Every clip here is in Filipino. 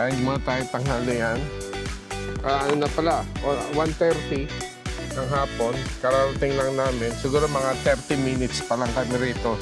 Kain muna tayo tanghalian. Ah, ano na pala, o- 1.30 ng hapon. Kararating lang namin. Siguro mga 30 minutes pa lang kami rito.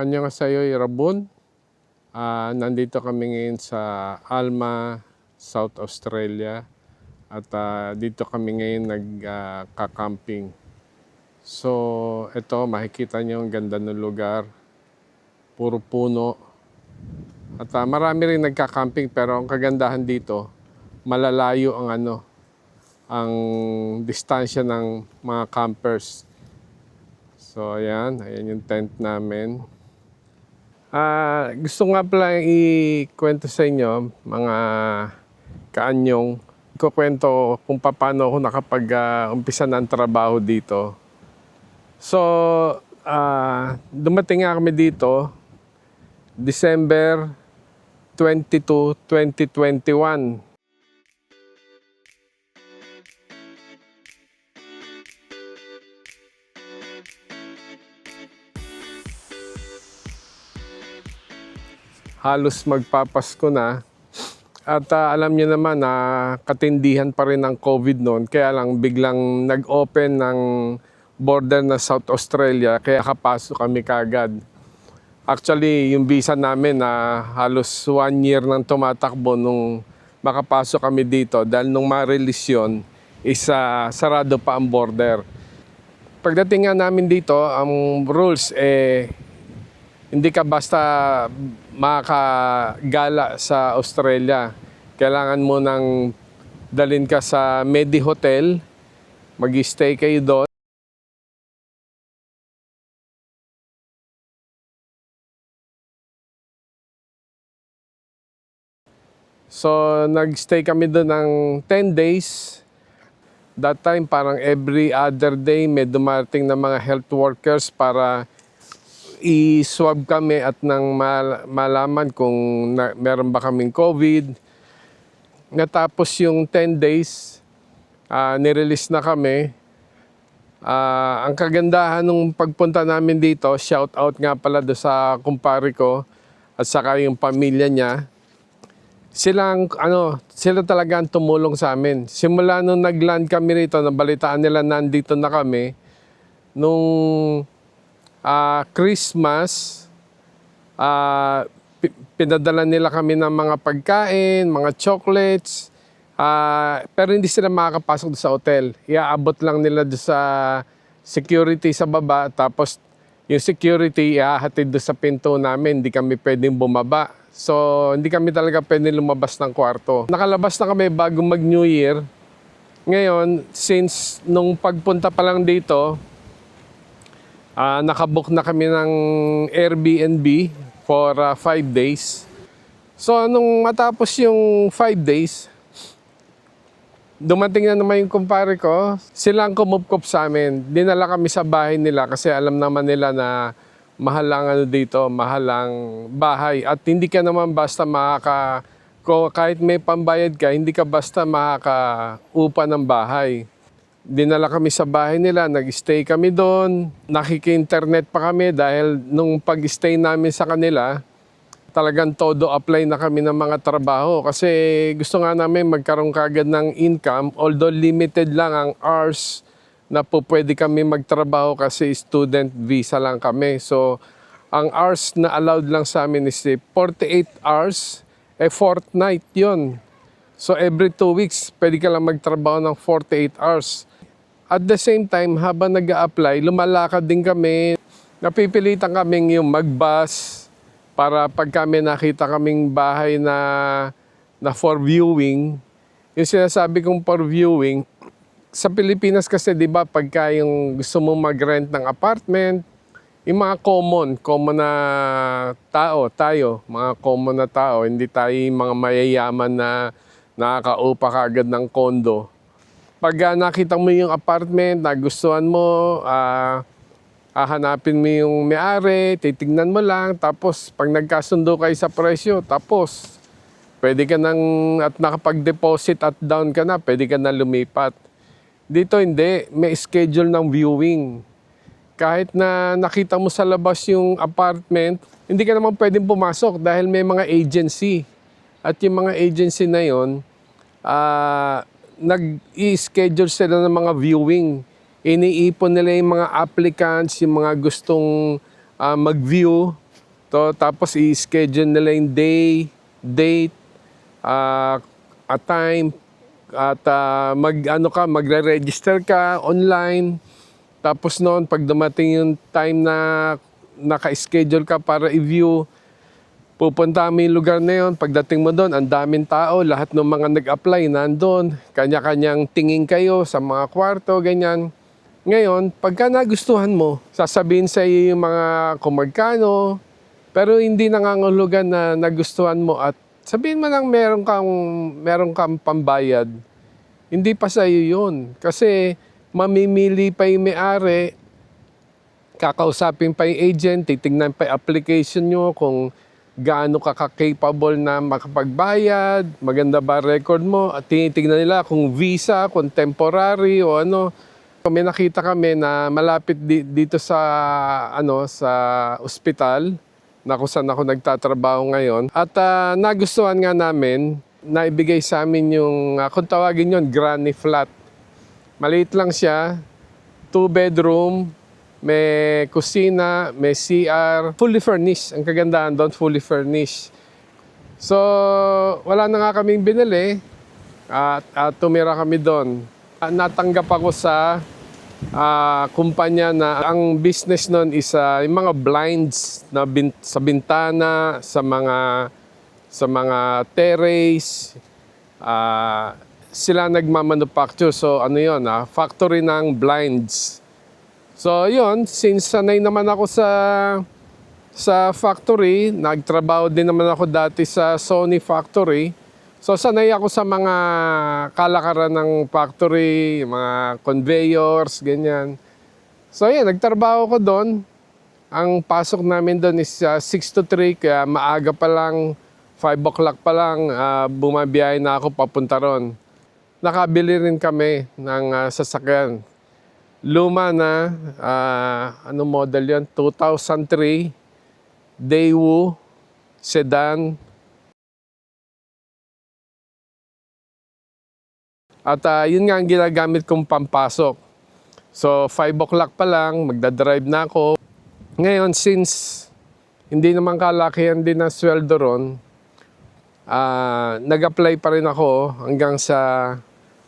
Annyeonghaseyo Irabun. Ah, nandito kami ngayon sa Alma, South Australia. At ah, dito kami ngayon nagka-camping. so, ito, makikita nyo ang ganda ng lugar. Puro puno. At ah, marami rin nagka-camping pero ang kagandahan dito, malalayo ang ano, ang distansya ng mga campers. So, ayan. Ayan yung tent namin. Ah, gusto nga pala ikwento sa inyo, mga kaanyong, kukwento kung paano ako nakapag-umpisa ng trabaho dito. So, ah, dumating nga kami dito, December 22, 2021. Halos magpapasko na. At ah, alam niyo naman na katindihan pa rin ang COVID noon. Kaya lang biglang nag-open ng border na South Australia. Kaya kapasok kami kagad. Actually, yung visa namin na halos one year nang tumatakbo nung makapasok kami dito. Dahil nung ma-release yun, is ah, sarado pa ang border. Pagdating nga namin dito, ang rules eh hindi ka basta makagala sa Australia. Kailangan mo nang dalin ka sa Medi Hotel, mag-stay kayo doon. So, nag-stay kami doon ng 10 days. That time, parang every other day, may dumating na mga health workers para i-swab kami at nang mal- malaman kung na- meron ba kaming COVID. Natapos yung 10 days, ah, nirelease na kami. Ah, ang kagandahan nung pagpunta namin dito, shout out nga pala do sa kumpare ko at saka yung pamilya niya. Silang ano, sila talaga ang tumulong sa amin. Simula nung nag-land kami rito, nabalitaan nila nandito na kami. Nung ah, Christmas, pi- pinadala nila kami ng mga pagkain, mga chocolates, ah, pero hindi sila makakapasok sa hotel. Iaabot lang nila doon sa security sa baba, tapos yung security iahatid doon sa pinto namin, hindi kami pwedeng bumaba. So, hindi kami talaga pwedeng lumabas ng kwarto. Nakalabas na kami bago mag New Year. Ngayon, since nung pagpunta pa lang dito, Ah, nakabook na kami ng Airbnb for uh, five days. So, nung matapos yung five days, dumating na naman yung kumpare ko. Sila ang kumupkop sa amin. Dinala kami sa bahay nila kasi alam naman nila na mahal lang ano dito, mahal lang bahay. At hindi ka naman basta makaka... Kahit may pambayad ka, hindi ka basta makakaupa ng bahay. Dinala kami sa bahay nila, nag-stay kami doon. Nakiki-internet pa kami dahil nung pag-stay namin sa kanila, talagang todo apply na kami ng mga trabaho kasi gusto nga namin magkaroon kagad ng income although limited lang ang hours na po pwede kami magtrabaho kasi student visa lang kami. So, ang hours na allowed lang sa amin is eh, 48 hours, eh fortnight yon. So, every two weeks, pwede ka lang magtrabaho ng 48 hours. At the same time, habang nag apply lumalakad din kami. Napipilitan kaming yung mag-bus para pag kami nakita kaming bahay na, na for viewing, yung sinasabi kong for viewing, sa Pilipinas kasi 'di ba pagka yung gusto mo mag-rent ng apartment, yung mga common, common na tao, tayo, mga common na tao, hindi tayo mga mayayaman na nakakaupa kagad ng kondo. Pag ah, nakita mo yung apartment, nagustuhan mo, ah hahanapin mo yung may-ari, titignan mo lang, tapos pag nagkasundo kayo sa presyo, tapos pwede ka nang, at nakapag-deposit at down ka na, pwede ka na lumipat. Dito hindi, may schedule ng viewing. Kahit na nakita mo sa labas yung apartment, hindi ka naman pwedeng pumasok dahil may mga agency. At yung mga agency na yon, ah, nag-i-schedule sila ng mga viewing. Iniipon nila yung mga applicants, yung mga gustong ah, mag-view. To, tapos i-schedule nila yung day, date, ah, a time, at ah, mag ano ka, magre-register ka online. Tapos noon, pag dumating yung time na naka-schedule ka para i-view, pupunta mo yung lugar na yun. Pagdating mo doon, ang daming tao, lahat ng mga nag-apply nandun. Kanya-kanyang tingin kayo sa mga kwarto, ganyan. Ngayon, pagka nagustuhan mo, sasabihin sa iyo yung mga kumagkano, pero hindi nangangulugan na nagustuhan mo at sabihin mo lang meron kang, meron kang pambayad. Hindi pa sa iyo yun. Kasi mamimili pa yung may-ari, kakausapin pa yung agent, titignan pa yung application nyo kung gaano ka ka-capable na makapagbayad, maganda ba record mo, at tinitignan nila kung visa, kung temporary o ano. May nakita kami na malapit di- dito sa ano sa ospital na kung saan ako nagtatrabaho ngayon. At ah, nagustuhan nga namin, naibigay sa amin yung, ah, kung tawagin yun, granny flat. Maliit lang siya, two bedroom, may kusina, may CR, fully furnished. Ang kagandahan doon, fully furnished. So, wala na nga kaming binili at, at tumira kami doon. Ah, Natanggap ako sa ah, kumpanya na ang business noon is ah, yung mga blinds na bin- sa bintana, sa mga sa mga terrace, ah, sila nagmamanufacture. So ano yon ah, factory ng blinds. So yun, since sanay naman ako sa sa factory, nagtrabaho din naman ako dati sa Sony factory. So sanay ako sa mga kalakaran ng factory, mga conveyors, ganyan. So yan, nagtrabaho ko doon. Ang pasok namin doon is uh, 6 to 3, kaya maaga pa lang, 5 o'clock pa lang, uh, bumabiyahe na ako papunta ron. Nakabili rin kami ng ah, sasakyan. Luma na, ah, ano model yan? 2003, Daewoo, sedan, At ah, yun nga ang ginagamit kong pampasok. So 5 o'clock pa lang, magdadrive na ako. Ngayon, since hindi naman kalakihan din ang sweldo ron, ah, nag-apply pa rin ako hanggang sa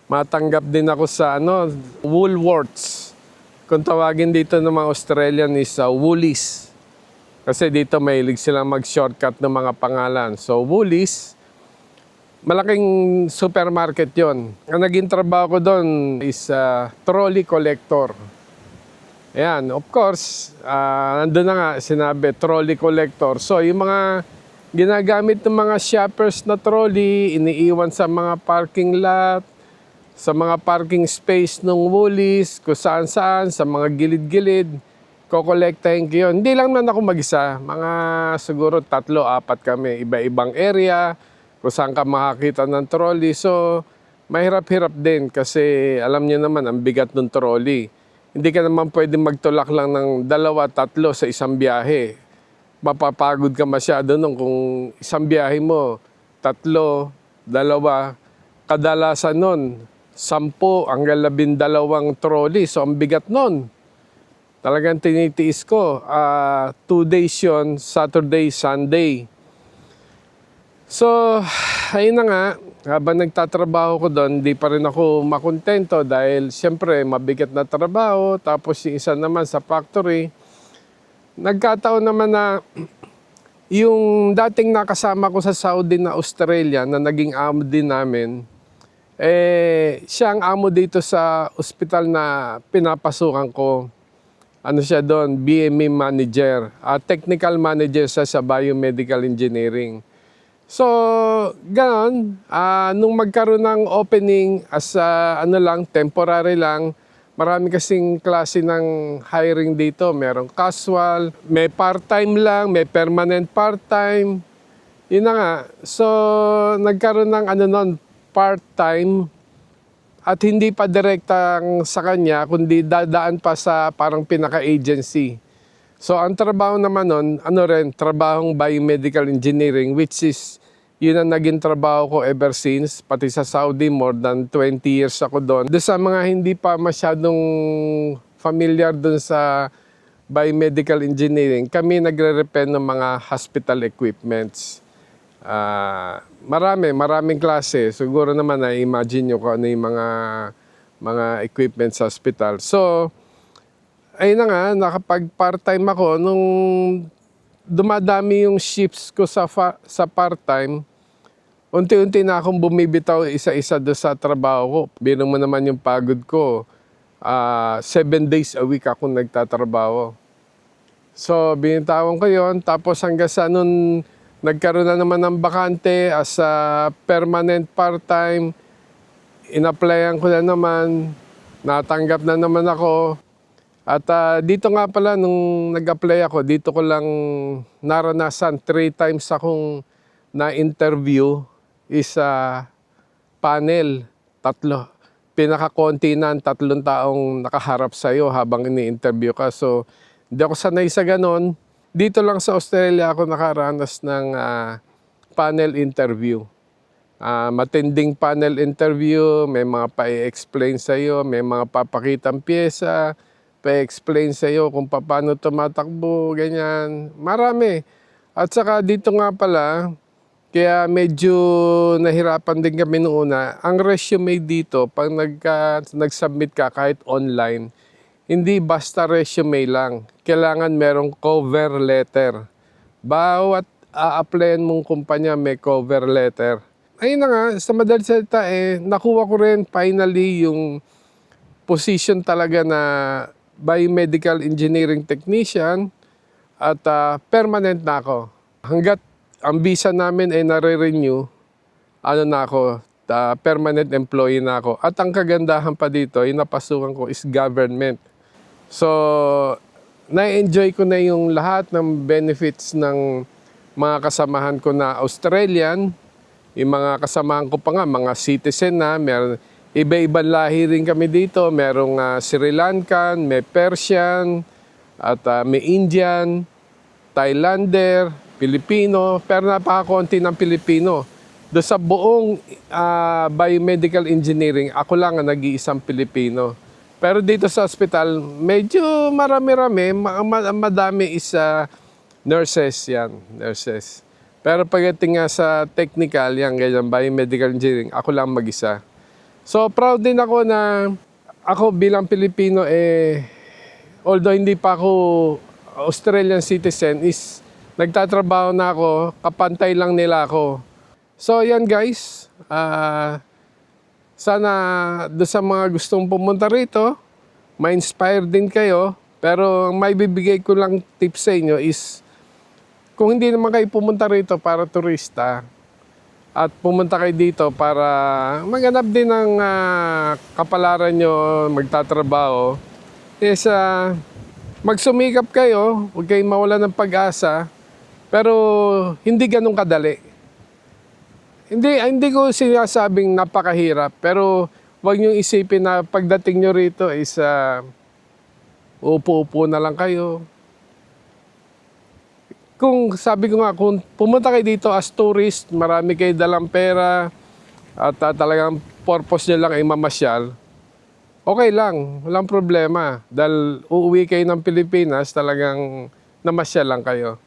matanggap din ako sa ano, Woolworths. Kung tawagin dito ng mga Australian is uh, Woolies. Kasi dito mahilig silang mag-shortcut ng mga pangalan. So Woolies, Malaking supermarket yon. Ang naging trabaho ko doon is uh, trolley collector. Ayan, of course, uh, nandun na nga sinabi, trolley collector. So, yung mga ginagamit ng mga shoppers na trolley, iniiwan sa mga parking lot, sa mga parking space ng Woolies, kung saan saan, sa mga gilid-gilid. Kokolektahin ko yun. Hindi lang naman ako mag-isa. Mga siguro tatlo, apat kami. Iba-ibang area, kung saan ka makakita ng trolley. So, mahirap-hirap din kasi alam niyo naman, ang bigat ng trolley. Hindi ka naman pwede magtulak lang ng dalawa, tatlo sa isang biyahe. Mapapagod ka masyado nung kung isang biyahe mo, tatlo, dalawa, kadalasan nun, sampo hanggang labindalawang trolley. So, ang bigat nun. Talagang tinitiis ko. Ah, two days yun, Saturday, Sunday. So, ayun na nga, habang nagtatrabaho ko doon, di pa rin ako makontento dahil siyempre mabigat na trabaho, tapos yung isa naman sa factory. Nagkataon naman na yung dating nakasama ko sa Saudi na Australia na naging amo din namin, eh, siya ang amo dito sa ospital na pinapasukan ko. Ano siya doon? BME manager. Ah, technical manager siya sa biomedical engineering. So, ganon. Ah, nung magkaroon ng opening as a, ano lang, temporary lang, marami kasing klase ng hiring dito. Merong casual, may part-time lang, may permanent part-time. Yun na nga. So, nagkaroon ng ano nun, part-time at hindi pa direktang sa kanya, kundi dadaan pa sa parang pinaka-agency. So, ang trabaho naman nun, ano rin, trabahong biomedical engineering, which is, yun ang naging trabaho ko ever since, pati sa Saudi, more than 20 years ako doon. Doon sa mga hindi pa masyadong familiar doon sa biomedical engineering, kami nagre-repair ng mga hospital equipments. Ah, marami, maraming klase. Siguro naman na imagine nyo kung ano yung mga mga equipment sa hospital. So, ayun na nga, nakapag part-time ako nung dumadami yung shifts ko sa sa part-time. Unti-unti na akong bumibitaw isa-isa do sa trabaho ko. Biro mo naman yung pagod ko. Ah, seven days a week ako nagtatrabaho. So, binitawan ko yon Tapos hanggang sa nun, nagkaroon na naman ng bakante as a permanent part-time. Inapplyan ko na naman. Natanggap na naman ako. At ah, dito nga pala, nung nag-apply ako, dito ko lang naranasan. Three times akong na-interview is ah, panel. Tatlo. Pinakakonti na tatlong taong nakaharap sa'yo habang ini-interview ka. So, hindi ako sanay sa ganon. Dito lang sa Australia ako nakaranas ng ah, panel interview. Ah, matinding panel interview, may mga pa-explain sa iyo, may mga papakitang pyesa, pa-explain sa iyo kung paano tumatakbo, ganyan. Marami. At saka dito nga pala, kaya medyo nahirapan din kami noong una. Ang resume dito, pag nagka, nag-submit ka kahit online, hindi basta resume lang. Kailangan merong cover letter. Bawat a-applyan mong kumpanya may cover letter. Ayun na nga, sa madaling salita eh, nakuha ko rin finally yung position talaga na biomedical engineering technician at ah, permanent na ako. Hanggat ang visa namin ay nare-renew, ano na ako, ah, permanent employee na ako. At ang kagandahan pa dito, yung napasukan ko is government. So, na-enjoy ko na yung lahat ng benefits ng mga kasamahan ko na Australian. Yung mga kasamahan ko pa nga, mga citizen na, meron, iba-ibang lahi rin kami dito. Merong ah, Sri Lankan, may Persian, at ah, may Indian, Thailander, Pilipino, pero napakakonti ng Pilipino. Doon sa buong ah, biomedical engineering, ako lang ang nag-iisang Pilipino. Pero dito sa hospital, medyo marami-rami, ma- ma- madami is ah, nurses yan, nurses. Pero pagdating nga sa technical, yan, ganyan, biomedical engineering, ako lang mag-isa. So proud din ako na ako bilang Pilipino, eh, although hindi pa ako Australian citizen, is nagtatrabaho na ako, kapantay lang nila ako. So yan guys, ah... Sana do sa mga gustong pumunta rito, ma-inspire din kayo. Pero ang may bibigay ko lang tips sa inyo is, kung hindi naman kayo pumunta rito para turista at pumunta kayo dito para maganap din ng ah, kapalaran nyo, magtatrabaho, is ah, magsumikap kayo, huwag kayong mawala ng pag-asa, pero hindi ganun kadali. Hindi, hindi ko sinasabing napakahirap, pero huwag nyo isipin na pagdating nyo rito is ah, upo-upo na lang kayo. Kung sabi ko nga, kung pumunta kayo dito as tourist, marami kayo dalang pera, at ah, talagang purpose nyo lang ay mamasyal, okay lang, walang problema. Dahil uuwi kayo ng Pilipinas, talagang namasyal lang kayo.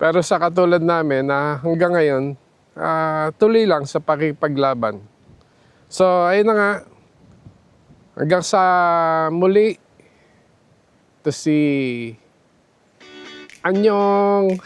Pero sa katulad namin na hanggang ngayon, ah, tuloy lang sa pakipaglaban. So, ayun na nga. Hanggang sa muli, to si Anyong!